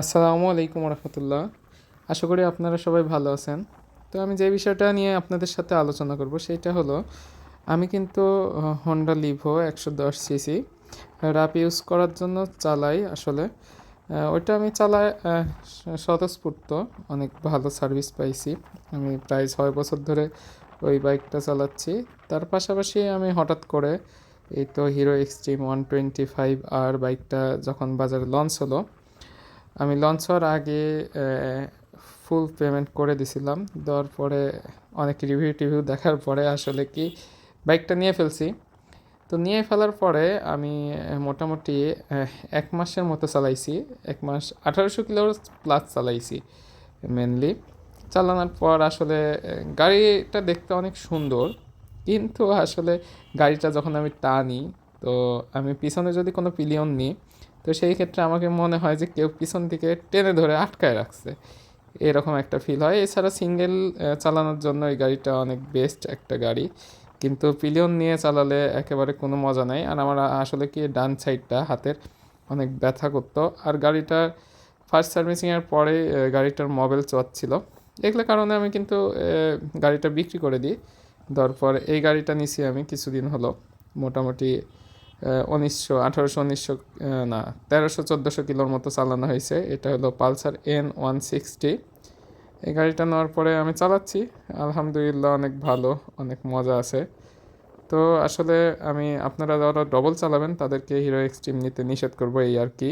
আসসালামু আলাইকুম রহমতুল্লাহ আশা করি আপনারা সবাই ভালো আছেন। তো আমি যে বিষয়টা নিয়ে আপনাদের সাথে আলোচনা করব সেটা হলো, আমি কিন্তু হন্ডা লিভো একশো দশ সিসি র্যাপ ইউজ করার জন্য চালাই আসলে। ওইটা আমি চালাই স্বতঃস্ফূর্ত, অনেক ভালো সার্ভিস পাইছি। আমি প্রায় ছয় বছর ধরে ওই বাইকটা চালাচ্ছি। তার পাশাপাশি আমি হঠাৎ করে এই তো Hero Xtreme one twenty five আর বাইকটা যখন বাজারে লঞ্চ হলো আমি লঞ্চ হওয়ার আগে ফুল পেমেন্ট করে দিছিলাম। দেওয়ার পরে অনেক রিভিউ টিভিউ দেখার পরে আসলে কি বাইকটা নিয়ে ফেলছি। তো নিয়ে ফেলার পরে আমি মোটামুটি এক মাসের মতো চালাইছি। এক মাস আঠারোশো কিলো প্লাস চালাইছি মেনলি চালানোর পর আসলে গাড়িটা দেখতে অনেক সুন্দর। কিন্তু আসলে গাড়িটা যখন আমি টানি, তো আমি পিছনে যদি কোনো পিলিয়ন নিই তো সেই ক্ষেত্রে আমাকে মনে হয় যে কেউ পিছন থেকে টেনে ধরে আটকায় রাখছে। এরকম একটা ফিল হয়। এছাড়া সিঙ্গেল চালানোর জন্য এই গাড়িটা অনেক বেস্ট একটা গাড়ি। কিন্তু পিলিয়ন নিয়ে চালালে একেবারে কোনো মজা নাই। আর আমার আসলে কি ডান সাইডটা হাতের অনেক ব্যথা করতো। আর গাড়িটার ফার্স্ট সার্ভিসিংয়ের পরে গাড়িটার মোবাইল চলছিল এগুলো কারণে আমি কিন্তু গাড়িটা বিক্রি করে দিই। দেওয়ার পর এই গাড়িটা নিছি আমি কিছুদিন হলো। মোটামুটি উনিশশো আঠারোশো, উনিশশো না, তেরোশো চোদ্দোশো কিলোর মতো চালানো হয়েছে। এটা হলো পালসার এন ওয়ান সিক্সটি। এই গাড়িটা নেওয়ার পরে আমি চালাচ্ছি। আলহামদুলিল্লাহ অনেক ভালো, অনেক মজা আছে। তো আসলে আমি, আপনারা যারা ডবল চালাবেন, তাদেরকে হিরো এক্সট্রিম নিতে নিষেধ করব এই আর কি।